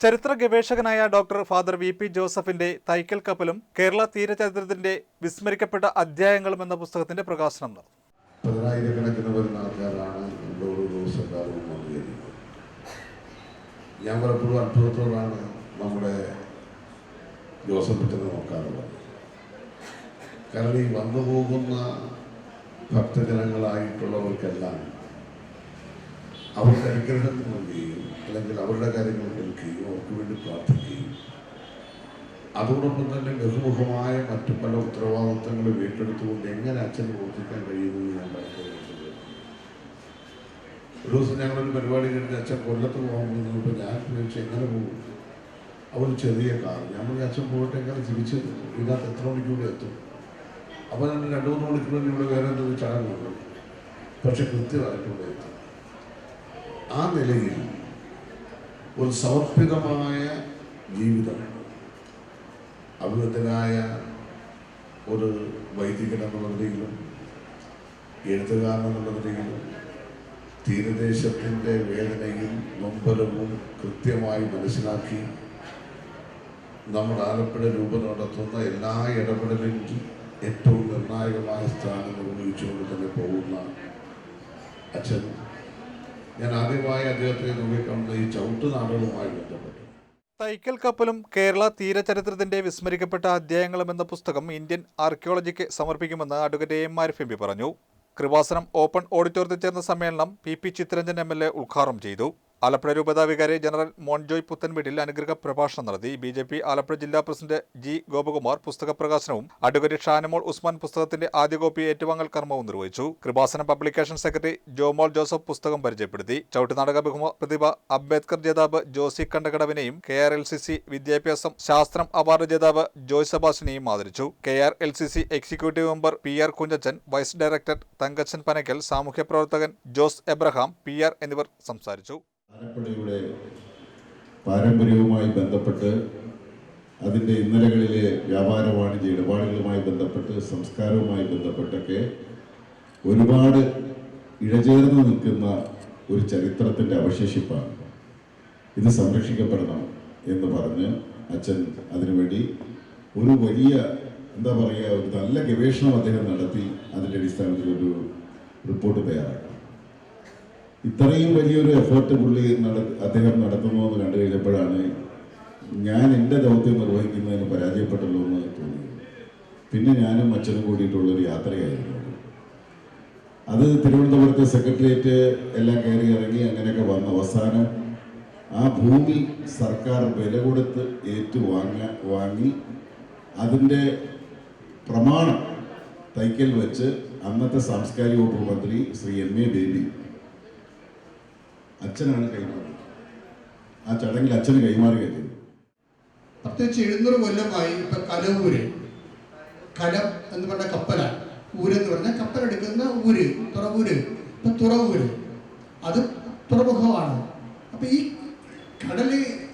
ചരിത്ര ഗവേഷകനായ doctor father V P ജോസഫിന്റെ തൈക്കൽ കപ്പലും കേരള തീരചരിത്രത്തിന്റെ വിസ്മരിക്കപ്പെട്ട അധ്യായങ്ങളും എന്ന പുസ്തകത്തിന്റെ പ്രകാശനം നടന്നു. പതിനായിരക്കണക്കിന് വരുന്ന ആൾക്കാരാണ് നമ്മുടെ ഓരോ ദിവസം ഞാൻ പലപ്പോഴും അത്ഭുതത്തോടാണ് നമ്മുടെ ജോസഫിനെ നോക്കാറുള്ളത്. കാരണം ഈ വന്നു പോകുന്ന ഭക്തജനങ്ങളായിട്ടുള്ളവർക്കെല്ലാം അവർക്ക് അനുഗ്രഹത്തിന് നൽകുകയും അല്ലെങ്കിൽ അവരുടെ കാര്യങ്ങൾ കേൾക്കുകയും അവർക്ക് വേണ്ടി പ്രാർത്ഥിക്കുകയും അതോടൊപ്പം തന്നെ ബഹുമുഖമായ മറ്റു പല ഉത്തരവാദിത്തങ്ങളും വീട്ടെടുത്തുകൊണ്ട് എങ്ങനെ അച്ഛൻ പ്രവർത്തിക്കാൻ കഴിയുമെന്ന് ഞാൻ പറയുന്നത് ഒരു ദിവസം ഞങ്ങളൊരു പരിപാടി കഴിഞ്ഞ് അച്ഛൻ കൊല്ലത്ത് പോകുമ്പോൾ പോകുന്നപ്പോൾ ഞാൻ ചോദിച്ചു എങ്ങനെ പോകും? അവർ ചെറിയ കാർ പറഞ്ഞു അച്ഛൻ പോയിട്ട് എങ്ങനെ തിരിച്ച് ഇതിനകത്ത് എത്ര മണിക്കൂടെ എത്തും? അപ്പോൾ ഞങ്ങൾ രണ്ട് മൂന്ന് മണിക്കൂർ ഇവിടെ വേറെ എന്തെങ്കിലും ചടങ്ങുണ്ട് പക്ഷെ കൃത്യമായിട്ട് ഇവിടെ എത്തും. ആ നിലയിൽ ഒരു സമർപ്പിതമായ ജീവിതം അഭിവൃദ്ധനായ ഒരു വൈദികൻ എന്നുള്ള നിലയിലും എഴുത്തുകാരൻ നിലയിലും തീരദേശത്തിന്റെ വേദനയും നൊമ്പരവും കൃത്യമായി മനസ്സിലാക്കി നമ്മുടെ ആലപ്പുഴ രൂപം നടത്തുന്ന എല്ലാ ഇടപെടലിലും ഏറ്റവും നിർണായകമായ സ്ഥാനം നിർവഹിച്ചുകൊണ്ട് തന്നെ പോകുന്ന അച്ഛൻ ഞാൻ ആദ്യമായി അദ്ദേഹത്തെ നോക്കിക്കാണുന്ന ഈ ചവിട്ടുനാടകവുമായി ബന്ധപ്പെട്ടു. തൈക്കൽ കപ്പലും കേരള തീരചരിത്രത്തിന്റെ വിസ്മരിക്കപ്പെട്ട അധ്യായങ്ങളും എന്ന പുസ്തകം ഇന്ത്യൻ ആർക്കിയോളജിക്ക് സമർപ്പിക്കുമെന്ന് advocate M Arif M P പറഞ്ഞു. കൃപാസനം ഓപ്പൺ ഓഡിറ്റോറിയത്തിൽ ചേർന്ന സമ്മേളനം P P Chittaranjan M L A ഉദ്ഘാടനം ചെയ്തു. ആലപ്പുഴ രൂപതാ വികാരി ജനറൽ മോൻജോയ് പുത്തൻവീട്ടിൽ അനുഗ്രഹ പ്രഭാഷണം നടത്തി ബി ജെ പി ആലപ്പുഴ ജില്ലാ പ്രസിഡന്റ് ജി ഗോപകുമാർ പുസ്തക പ്രകാശനവും അഡ്വക്കേറ്റ് ഷാനമോൾ ഉസ്മാൻ പുസ്തകത്തിന്റെ ആദ്യ കോപ്പി ഏറ്റുവാങ്ങൽ കർമ്മവും നിർവഹിച്ചു. കൃപാസനം പബ്ലിക്കേഷൻ സെക്രട്ടറി ജോമോൾ ജോസഫ് പുസ്തകം പരിചയപ്പെടുത്തി. ചവിട്ടുനാടക ബഹുമ പ്രതിഭ അംബേദ്കർ ജേതാവ് Josy കണ്ടകടവിനെയും K R L C C വിദ്യാഭ്യാസം ശാസ്ത്രം അവാർഡ് ജേതാവ് ജോയ് സബാസിനെയും ആദരിച്ചു. K R L C C executive member P R Kunjachan vice director Thankachan Panakkal സാമൂഹ്യ പ്രവർത്തകൻ ജോസ് എബ്രഹാം പി ആർ എന്നിവർ സംസാരിച്ചു. ആലപ്പുഴയുടെ പാരമ്പര്യവുമായി ബന്ധപ്പെട്ട് അതിന്റെ ഇന്നലകളിലെ വ്യാപാര വാണിജ്യ ഇടപാടുകളുമായി ബന്ധപ്പെട്ട് സംസ്കാരവുമായി ബന്ധപ്പെട്ടൊക്കെ ഒരുപാട് ഇഴചേർന്ന് നിൽക്കുന്ന ഒരു ചരിത്രത്തിന്റെ അവശേഷിപ്പാണ്. ഇത് സംരക്ഷിക്കപ്പെടണം എന്ന് പറഞ്ഞ് അച്ഛൻ അതിനുവേണ്ടി ഒരു വലിയ എന്താ പറയുക ഒരു നല്ല ഗവേഷണം അദ്ദേഹം നടത്തി അതിന്റെ അടിസ്ഥാനത്തിൽ ഒരു റിപ്പോർട്ട് തയ്യാറാക്കി. ഇത്രയും വലിയൊരു എഫേർട്ട് പുള്ളി അദ്ദേഹം നടത്തുന്നു എന്ന് കണ്ടു കഴിഞ്ഞപ്പോഴാണ് ഞാൻ എന്റെ ദൗത്യം നിർവഹിക്കുന്നതിന് പരാജയപ്പെട്ടല്ലോ എന്ന് തോന്നി പിന്നെ ഞാനും അച്ഛനും കൂടിയിട്ടുള്ളൊരു യാത്രയായിരുന്നു. അത് തിരുവനന്തപുരത്തെ സെക്രട്ടേറിയറ്റ് എല്ലാം കയറി ഇറങ്ങി അങ്ങനെയൊക്കെ വന്ന അവസാനം ആ ഭൂമി സർക്കാർ വില കൊടുത്ത് ഏറ്റുവാങ്ങ വാങ്ങി അതിന്റെ പ്രമാണം തൈക്കൽ വെച്ച് അന്നത്തെ സാംസ്കാരിക വകുപ്പ് മന്ത്രി ശ്രീ എം എ ബേബി അച്ഛനാണ് കൈമാറിയത്. ആ ചടങ്ങിൽ അച്ഛന് കൈമാറുകയും ചെയ്തു. പ്രത്യേകിച്ച് എഴുന്നൂറ് കൊല്ലമായി ഇപ്പൊ കലവൂര്. കലം എന്ന് പറഞ്ഞ കപ്പലാണ് ഊരെന്ന് പറഞ്ഞാൽ കപ്പലെടുക്കുന്ന ഊര് തുറവൂര്. ഇപ്പൊ തുറവൂര്. അത് തുറമുഖമാണ്. അപ്പൊ ഈ കടൽ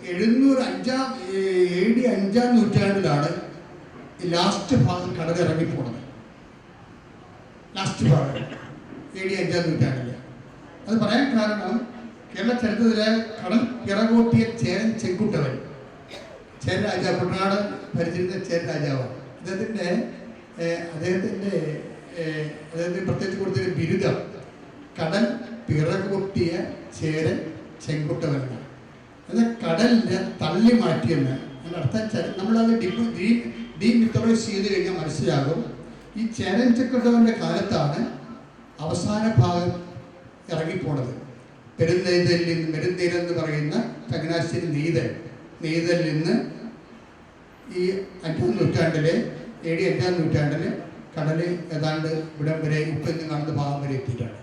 എഴുന്നൂറ് അഞ്ചാം ഏഴി അഞ്ചാം നൂറ്റാണ്ടിലാണ് ലാസ്റ്റ് ഭാഗം കടൽ ഇറങ്ങിപ്പോണത്. ലാസ്റ്റ് ഭാഗം. ഏഴി അഞ്ചാം നൂറ്റാണ്ടിൽ. അത് പറയാൻ കാരണം കേരള ചരിത്രത്തിലെ കടൽ പിറകോട്ടിയ ചേരൻ ചെങ്കുട്ടവൻ. ചേര രാജാവ് കുട്ടനാട് ഭരിച്ചിരുന്ന ചേര രാജാവ് അദ്ദേഹത്തിന്റെ അദ്ദേഹത്തിന്റെ അദ്ദേഹത്തിന് പ്രത്യേകിച്ച് കൊടുത്തൊരു ബിരുദം. കടൽ പിറകൊട്ടിയ ചേരൻ ചെങ്കുട്ടവനാണ്. അത് കടലിനെ തള്ളി മാറ്റിയെന്ന് അതിനർത്ഥം നമ്മളത് ഡിപ്പ് ഡീ ഡീ മിത്തോളജി ചെയ്ത് കഴിഞ്ഞാൽ മനസ്സിലാകും. ഈ ചേരൻ ചെങ്കുട്ടവന്റെ കാലത്താണ് അവസാന ഭാഗം ഇറങ്ങിപ്പോണത്. പെരുന്നെയ്തലിൽ നിന്ന് പറയുന്ന ചങ്ങനാശ്ശേരി നെയ്തൽ നെയ്തലിൽ നിന്ന് ഈ അഞ്ചാം നൂറ്റാണ്ടിലെ എ ഡി അഞ്ചാം നൂറ്റാണ്ടിൽ കടൽ ഏതാണ്ട് ഇവിടം വരെ ഇപ്പം നടന്ന ഭാഗം വരെ എത്തിയിട്ടാണ്.